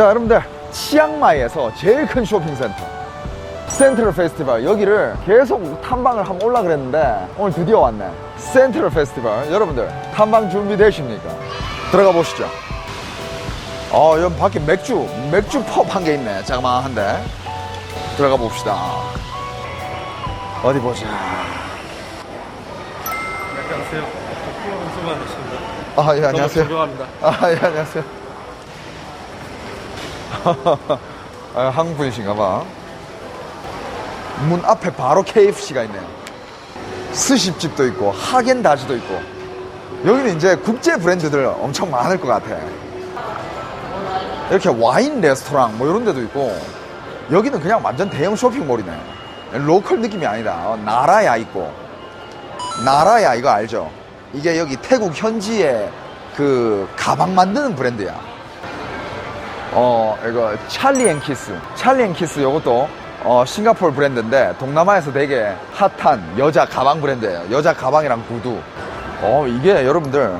자 여러분들 치앙마이에서 제일 큰 쇼핑센터 센트럴 페스티벌 여기를 계속 탐방을 한번 올라 그랬는데 오늘 드디어 왔네 센트럴 페스티벌 여러분들 탐방 준비되십니까? 들어가 보시죠 어 여기 밖에 맥주 맥주 펍 한 개 있네 자그마한데 들어가 봅시다 어디 보자 안녕하세요. 수고하셨습니다. 아 예 안녕하세요 존경합니다. 아, 예, 안녕하세요. 아, 한국 분이신가 봐. 문 앞에 바로 KFC가 있네요. 스시집도 있고, 하겐다즈도 있고. 여기는 이제 국제 브랜드들 엄청 많을 것 같아. 이렇게 와인 레스토랑 뭐 이런 데도 있고, 여기는 그냥 완전 대형 쇼핑몰이네. 로컬 느낌이 아니다. 어, 나라야 있고. 나라야 이거 알죠? 이게 여기 태국 현지의 그 가방 만드는 브랜드야. 어 이거 찰리 앤 키스. 찰리 앤 키스 이것도 어 싱가포르 브랜드인데 동남아에서 되게 핫한 여자 가방 브랜드예요. 여자 가방이랑 구두. 어 이게 여러분들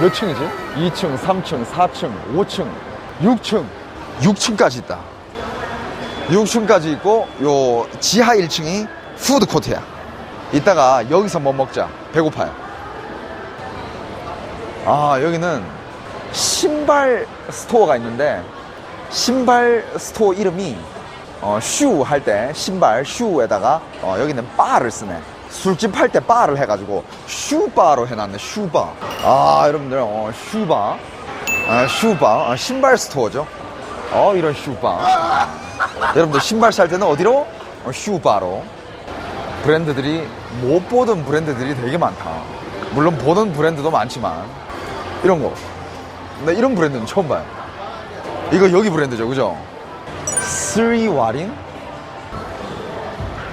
몇 층이지? 2층, 3층, 4층, 5층, 6층, 6층까지 있다. 6층까지 있고 요 지하 1층이 푸드 코트야. 이따가 여기서 뭐 먹자. 배고파요. 아, 여기는 신발 스토어가 있는데, 신발 스토어 이름이, 어, 슈 할 때, 신발 슈에다가, 어, 여기는 바를 쓰네. 술집 할 때 바를 해가지고, 슈바로 해놨네, 슈바. 아, 여러분들, 어, 슈바. 아, 슈바. 아, 신발 스토어죠. 어, 이런 슈바. 여러분들 신발 살 때는 어디로? 어, 슈바로. 브랜드들이 못 보던 브랜드들이 되게 많다. 물론 보던 브랜드도 많지만 이런 거. 나 이런 브랜드는 처음 봐요. 이거 여기 브랜드죠, 그죠? 스리와린?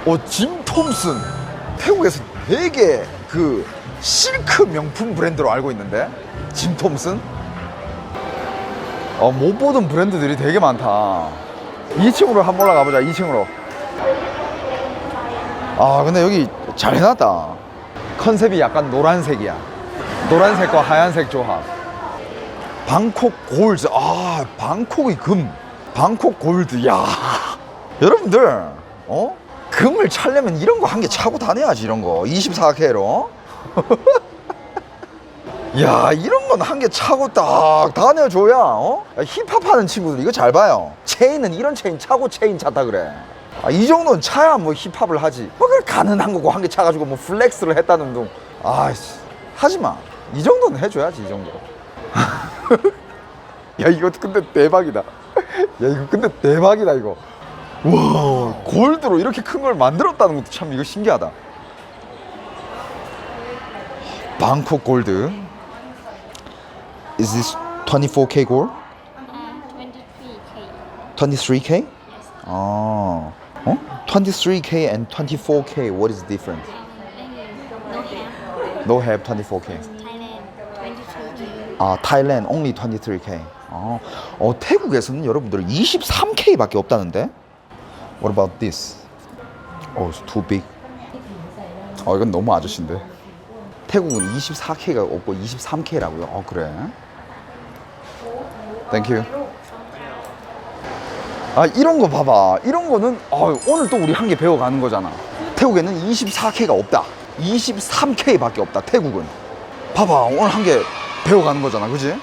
어, 짐 톰슨. 태국에서 되게 그 실크 명품 브랜드로 알고 있는데 짐 톰슨? 어, 못 보던 브랜드들이 되게 많다. 2층으로 한번 올라가 보자. 2층으로. 아 근데 여기 잘 해놨다 컨셉이 약간 노란색이야 노란색과 하얀색 조합 방콕 골드. 아 방콕의 금. 방콕 골드. 야. 여러분들 어? 금을 차려면 이런 거 한 개 차고 다녀야지 이런 거. 24K로. 야 이런 건 한 개 차고 딱 다녀줘야 어? 야, 힙합 하는 친구들 이거 잘 봐요. 체인은 이런 체인 차고 체인 찼다 그래. 아, 이 정도는 차야 뭐 힙합을 하지. 뭐 그래 가능한 거고 한 개 차가지고 뭐 플렉스를 했다는 둥. 아이씨. 하지 마. 이 정도는 해줘야지 이 정도 야 이거 근데 대박이다 야 이거 근데 대박이다 이거 와 골드로 이렇게 큰 걸 만들었다는 것도 참 이거 신기하다 방콕 골드 Is this 24K gold? Uh, 23k. 23K? 아, 어? 23K and 24K, what is the difference? No have. No have 24K. Thailand 22k. 아, Thailand only 23K. 아, 어, 태국에서는 여러분들 23K밖에 없다는데? What about this? Oh, it's too big. 어, 이건 너무 아저씨인데. 태국은 24K가 없고 23K라고요? 어, 그래? Thank you. 아, 이런 거 봐봐. 이런 거는 어, 오늘 또 우리 한 개 배워가는 거잖아. 태국에는 24K가 없다. 23K밖에 없다. 태국은. 봐봐. 오늘 한 개 배워가는 거잖아. 그지?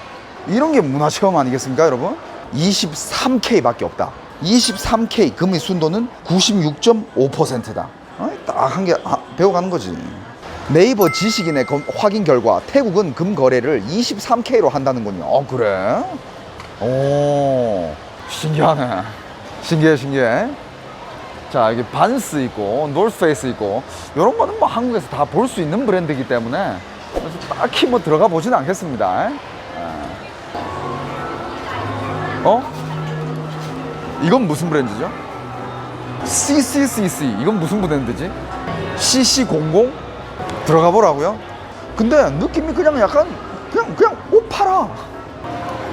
이런 게 문화 체험 아니겠습니까, 여러분? 23K밖에 없다. 23K 금의 순도는 96.5%다. 어? 딱한 개 배워가는 거지. 네이버 지식인의 검- 확인 결과 태국은 금 거래를 23K로 한다는군요. 어, 그래? 오, 신기하네. 신기해, 신기해. 자, 여기 반스 있고, 놀스페이스 있고, 이런 거는 뭐 한국에서 다 볼 수 있는 브랜드이기 때문에, 딱히 뭐 들어가 보진 않겠습니다. 예. 어? 이건 무슨 브랜드죠? CCCC. 이건 무슨 브랜드지? CC00? 들어가 보라고요? 근데 느낌이 그냥 약간, 그냥, 그냥 옷 팔아.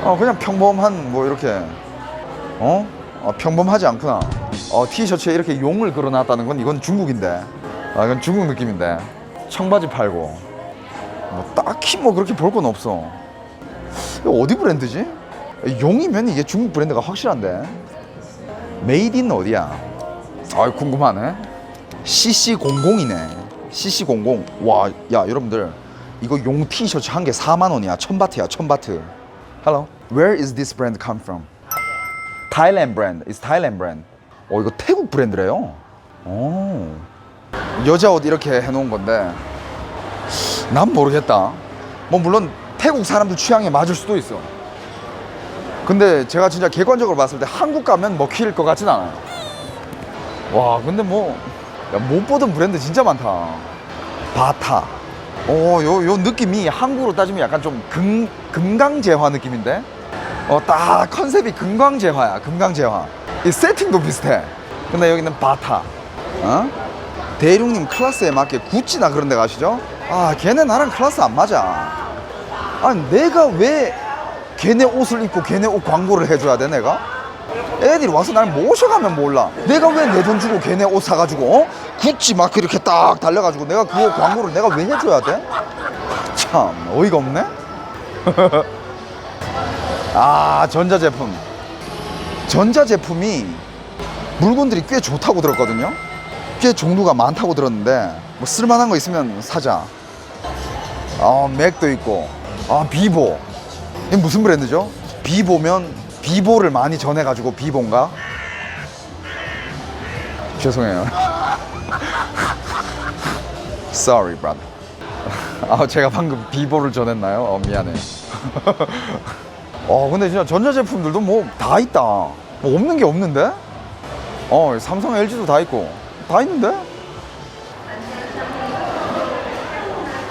어 그냥 평범한 뭐 이렇게 어? 어, 평범하지 않구나 어 티셔츠에 이렇게 용을 그려놨다는 건 이건 중국인데 아 이건 중국 느낌인데 청바지 팔고 뭐 딱히 뭐 그렇게 볼 건 없어 어디 브랜드지? 용이면 이게 중국 브랜드가 확실한데. 메이드 인 어디야? 아 궁금하네. CC00이네. CC00. 와, 야 여러분들 이거 용 티셔츠 한 개 4만 원이야. 천바트야, 천바트. Hello. Where is this brand come from? Thailand brand. It's Thailand brand. 어 이거 태국 브랜드래요. 오. 여자 옷 이렇게 해놓은 건데 난 모르겠다. 뭐 물론 태국 사람들 취향에 맞을 수도 있어. 근데 제가 진짜 객관적으로 봤을 때 한국 가면 먹힐 것 같진 않아요. 와, 근데 뭐, 야, 못 보던 브랜드 진짜 많다. 바타. 어, 요, 요 느낌이 한국으로 따지면 약간 좀 금, 금강재화 느낌인데? 어, 딱 컨셉이 금강재화야, 금강재화. 이 세팅도 비슷해. 근데 여기는 바타. 어? 대륙님 클래스에 맞게 구찌나 그런 데 가시죠? 아, 걔네 나랑 클래스 안 맞아. 아니, 내가 왜 걔네 옷을 입고 걔네 옷 광고를 해줘야 돼, 내가? 애들이 와서 날 모셔가면 몰라. 내가 왜 내 돈 주고 걔네 옷 사가지고, 어? 구찌 막 이렇게 딱 달려가지고 내가 그거 광고를 내가 왜 해줘야 돼? 참, 어이가 없네? 아, 전자제품. 전자제품이 물건들이 꽤 좋다고 들었거든요. 꽤 종류가 많다고 들었는데, 뭐 쓸만한 거 있으면 사자. 아, 맥도 있고, 아, 비보. 이게 무슨 브랜드죠? 비보면 비보를 많이 전해가지고 비보인가? 죄송해요. Sorry, brother. 아, 제가 방금 비보를 전했나요? 어, 미안해. 어, 근데 진짜 전자제품들도 뭐 다 있다. 뭐 없는 게 없는데? 어, 삼성, LG도 다 있고. 다 있는데?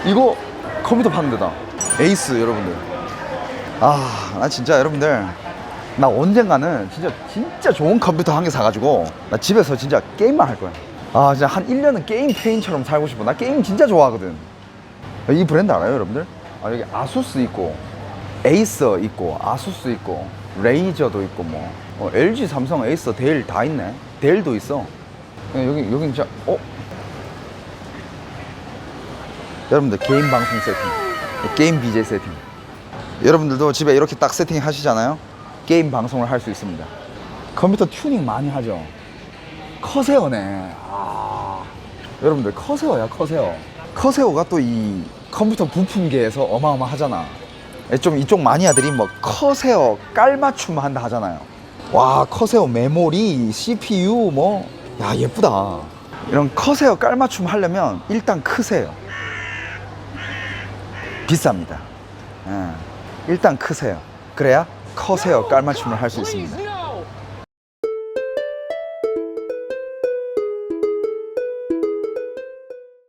이거 컴퓨터 파는 데다. 에이스, 여러분들. 아, 나 진짜 여러분들. 나 언젠가는 진짜 진짜 좋은 컴퓨터 한 개 사가지고 나 집에서 진짜 게임만 할 거야. 아, 진짜 한 1년은 게임 페인처럼 살고 싶어. 나 게임 진짜 좋아하거든. 이 브랜드 알아요, 여러분들? 아, 여기 아수스 있고, 에이서 있고, 아수스 있고, 레이저도 있고, 뭐, 어, LG, 삼성, 에이서, 데일 다 있네. 데일도 있어. 예, 여기, 여기 진짜, 어? 여러분들, 게임 방송 세팅. 게임 BJ 세팅. 여러분들도 집에 이렇게 딱 세팅 하시잖아요. 게임 방송을 할 수 있습니다. 컴퓨터 튜닝 많이 하죠. 커세어네. 아. 여러분들 커세어야 커세어. 커세어가 또 이 컴퓨터 부품계에서 어마어마하잖아. 예, 좀 이쪽 마니아들이 뭐 커세어 깔맞춤 한다 하잖아요. 와 커세어 메모리, CPU 뭐. 야 예쁘다. 이런 커세어 깔맞춤 하려면 일단 크세요. 비쌉니다. 예. 일단 크세요. 그래야 커세어 깔맞춤을 할 수 있습니다.